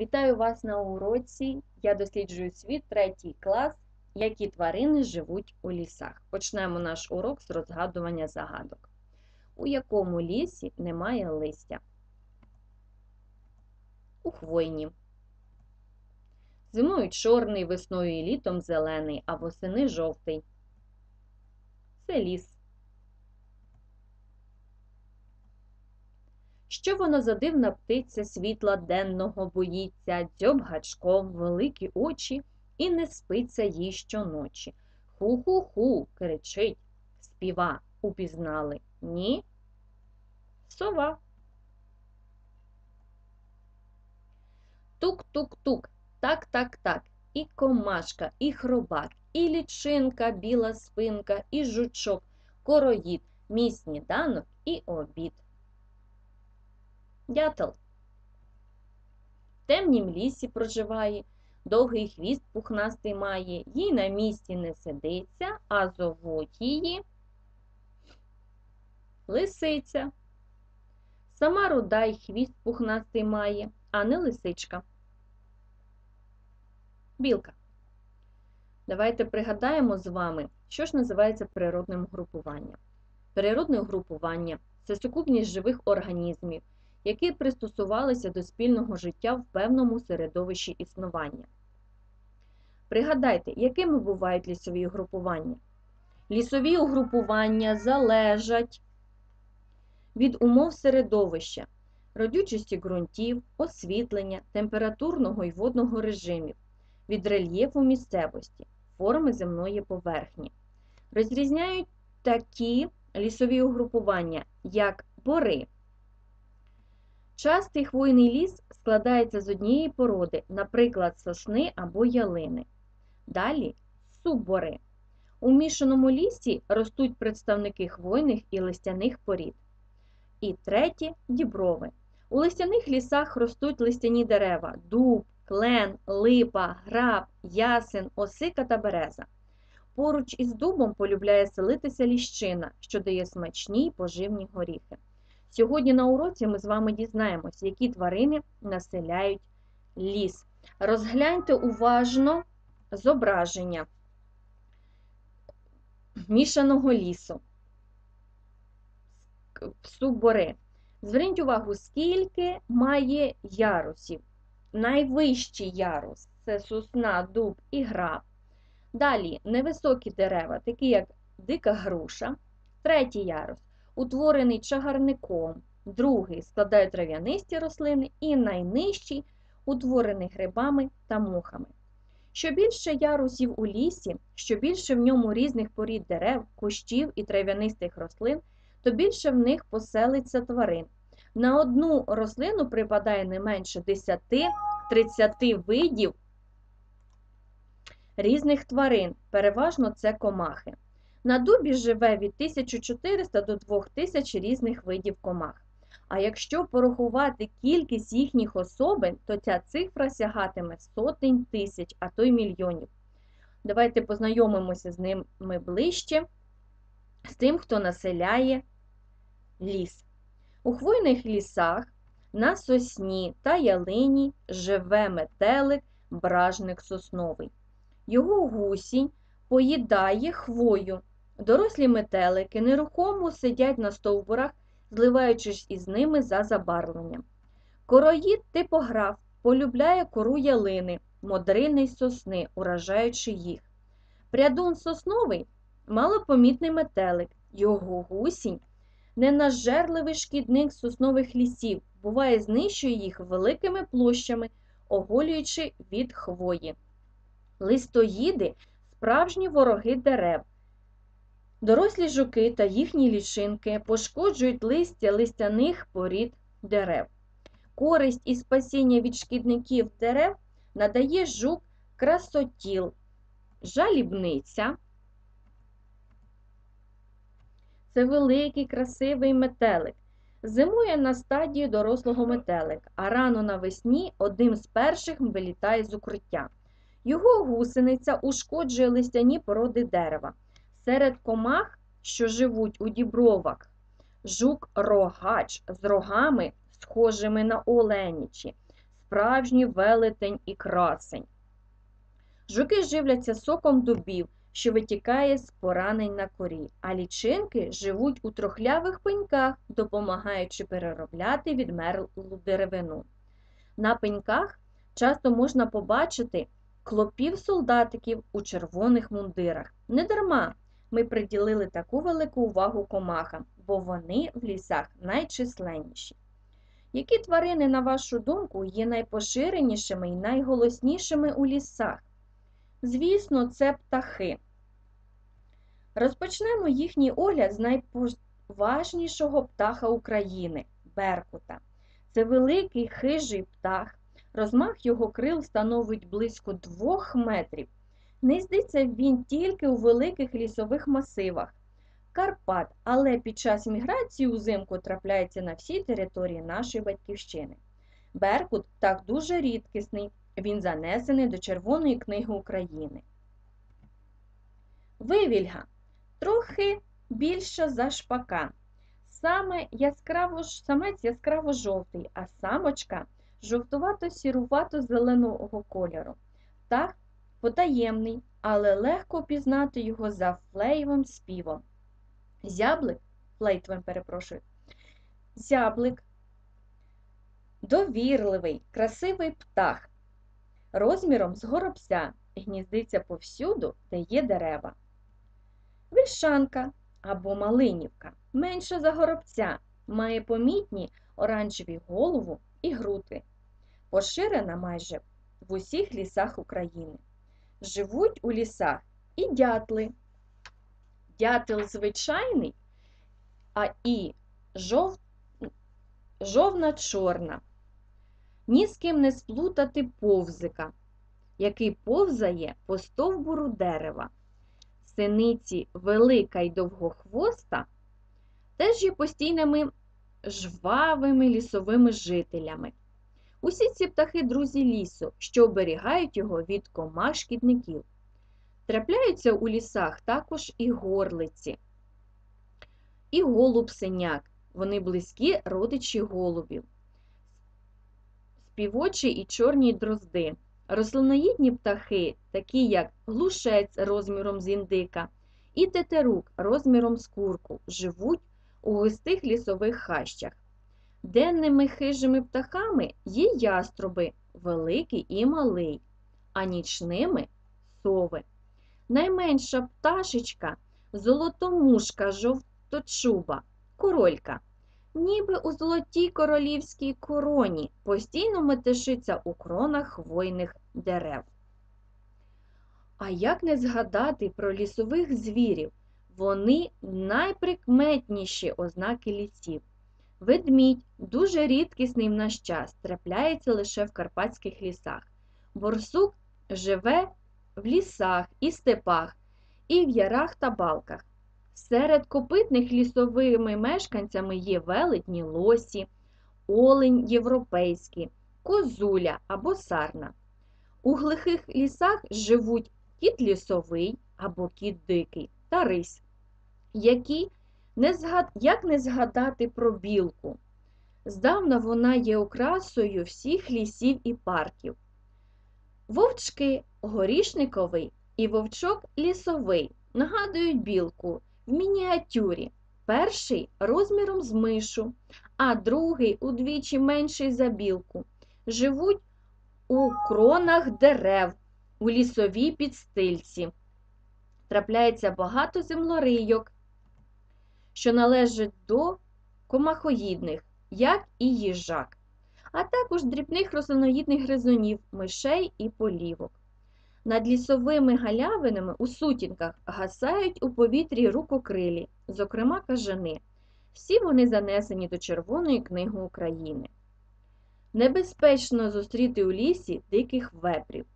Вітаю вас на уроці. Я досліджую світ, третій клас, які тварини живуть у лісах. Почнемо наш урок з розгадування загадок. У якому лісі немає листя? У хвойні. Зимою чорний, весною і літом зелений, а восени жовтий. Це ліс. Що воно за дивна птиця світла денного боїться, дзьоб гачком, великі очі, і не спиться їй щоночі. Ху-ху-ху, кричить, співа, упізнали. Ні? Сова. Тук-тук-тук, так-так-так, і комашка, і хробак, і лічинка, біла спинка, і жучок, короїд, мій сніданок і обід. Дятел. В темнім лісі проживає, довгий хвіст пухнастий має, їй на місці не сидиться, а зовуть її лисиця. Сама руда й хвіст пухнастий має, а не лисичка. Білка. Давайте пригадаємо з вами, що ж називається природним групуванням. Природне групування це сукупність живих організмів, які пристосувалися до спільного життя в певному середовищі існування. Пригадайте, якими бувають лісові угрупування? Лісові угрупування залежать від умов середовища, родючості ґрунтів, освітлення, температурного і водного режимів, від рельєфу місцевості, форми земної поверхні. Розрізняють такі лісові угрупування, як бори. Частий хвойний ліс складається з однієї породи, наприклад, сосни або ялини. Далі суббори. У мішаному лісі ростуть представники хвойних і листяних порід. І третє діброви. У листяних лісах ростуть листяні дерева дуб, клен, липа, граб, ясен, осика та береза. Поруч із дубом полюбляє селитися ліщина, що дає смачні й поживні горіхи. Сьогодні на уроці ми з вами дізнаємось, які тварини населяють ліс. Розгляньте уважно зображення мішаного лісу. Суббори. Зверніть увагу, скільки має ярусів. Найвищий ярус це сосна, дуб і граб. Далі невисокі дерева, такі як дика груша. Третій ярус утворений чагарником, другий складають трав'янисті рослини і найнижчий утворений грибами та мухами. Що більше ярусів у лісі, що більше в ньому різних порід дерев, кущів і трав'янистих рослин, то більше в них поселиться тварин. На одну рослину припадає не менше 10-30 видів різних тварин, переважно це комахи. На дубі живе від 1400 до 2000 різних видів комах. А якщо порахувати кількість їхніх особин, то ця цифра сягатиме сотень тисяч, а то й мільйонів. Давайте познайомимося з ними ближче, з тим, хто населяє ліс. У хвойних лісах на сосні та ялині живе метелик, бражник сосновий. Його гусінь поїдає хвою. Дорослі метелики нерухомо сидять на стовбурах, зливаючись із ними за забарвленням. Короїд типограф полюбляє кору ялини, модрини й сосни, уражаючи їх. Прядун сосновий малопомітний метелик, його гусінь, ненажерливий шкідник соснових лісів, буває, знищує їх великими площами, оголюючи від хвої. Листоїди справжні вороги дерев. Дорослі жуки та їхні лічинки пошкоджують листя листяних порід дерев. Користь і спасіння від шкідників дерев надає жук красотіл, жалібниця. Це великий красивий метелик. Зимує на стадії дорослого метелик, а рано навесні одним з перших вилітає з укриття. Його гусениця ушкоджує листяні породи дерева. Серед комах, що живуть у дібровах, жук рогач з рогами, схожими на оленічі, справжній велетень і красень. Жуки живляться соком дубів, що витікає з поранень на корі, а лічинки живуть у трохлявих пеньках, допомагаючи переробляти відмерлу деревину. На пеньках часто можна побачити клопів солдатиків у червоних мундирах. Недарма ми приділили таку велику увагу комахам, бо вони в лісах найчисленніші. Які тварини, на вашу думку, є найпоширенішими і найголоснішими у лісах? Звісно, це птахи. Розпочнемо їхній огляд з найповажнішого птаха України беркута. Це великий хижий птах. Розмах його крил становить близько двох метрів. Гніздиться він тільки у великих лісових масивах Карпат, але під час міграції узимку трапляється на всій території нашої батьківщини. Беркут птах дуже рідкісний, він занесений до Червоної книги України. Вивільга трохи більша за шпака. Саме яскраво, самець яскраво жовтий, а самочка жовтувато-сірувато-зеленого кольору. Птах потаємний, але легко пізнати його за флеєвим співом. Зяблик, флейтовим перепрошую, зяблик, довірливий, красивий птах, розміром з горобця, гніздиться повсюду, де є дерева. Вільшанка або малинівка менша за горобця, має помітні оранжеві голову і груди. Поширена майже в усіх лісах України. Живуть у лісах і дятли. Дятел звичайний, а і жов... жовна чорна. Ні з ким не сплутати повзика, який повзає по стовбуру дерева. Синиці велика й довгохвоста теж є постійними жвавими лісовими жителями. Усі ці птахи друзі лісу, що оберігають його від комах шкідників. Трапляються у лісах також і горлиці, і голуб синяк. Вони близькі родичі голубів, співочі і чорні дрозди. Рослиноїдні птахи, такі як глушець розміром з індика і тетерук розміром з курку, живуть у густих лісових хащах. Денними хижими птахами є яструби, великий і малий, а нічними сови. Найменша пташечка золотомушка жовточуба, королька, ніби у золотій королівській короні, постійно метишиться у кронах хвойних дерев. А як не згадати про лісових звірів? Вони найприкметніші ознаки лісів. Ведмідь дуже рідкісний в наш час, трапляється лише в карпатських лісах. Борсук живе в лісах і степах, і в ярах та балках. Серед копитних лісовими мешканцями є велетні лосі, олень європейський, козуля або сарна. У глухих лісах живуть кіт лісовий або кіт дикий та рись, які не згад... як не згадати про білку. Здавна вона є окрасою всіх лісів і парків. Вовчки горішниковий і вовчок лісовий нагадують білку в мініатюрі. Перший розміром з мишу, а другий удвічі менший за білку. Живуть у кронах дерев, у лісовій підстильці. Трапляється багато землорийок, що належать до комахоїдних, як і їжак, а також дрібних рослиноїдних гризунів, мишей і полівок. Над лісовими галявинами у сутінках гасають у повітрі рукокрилі, зокрема кажани. Всі вони занесені до Червоної книги України. Небезпечно зустріти у лісі диких вепрів.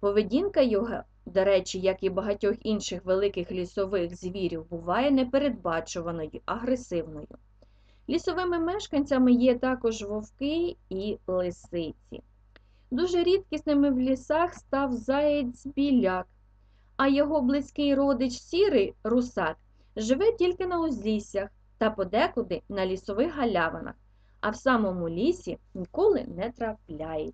Поведінка його, до речі, як і багатьох інших великих лісових звірів, буває непередбачуваною, агресивною. Лісовими мешканцями є також вовки і лисиці. Дуже рідкісними в лісах став заєць біляк, а його близький родич сірий русак живе тільки на узліссях та подекуди на лісових галявинах, а в самому лісі ніколи не трапляється.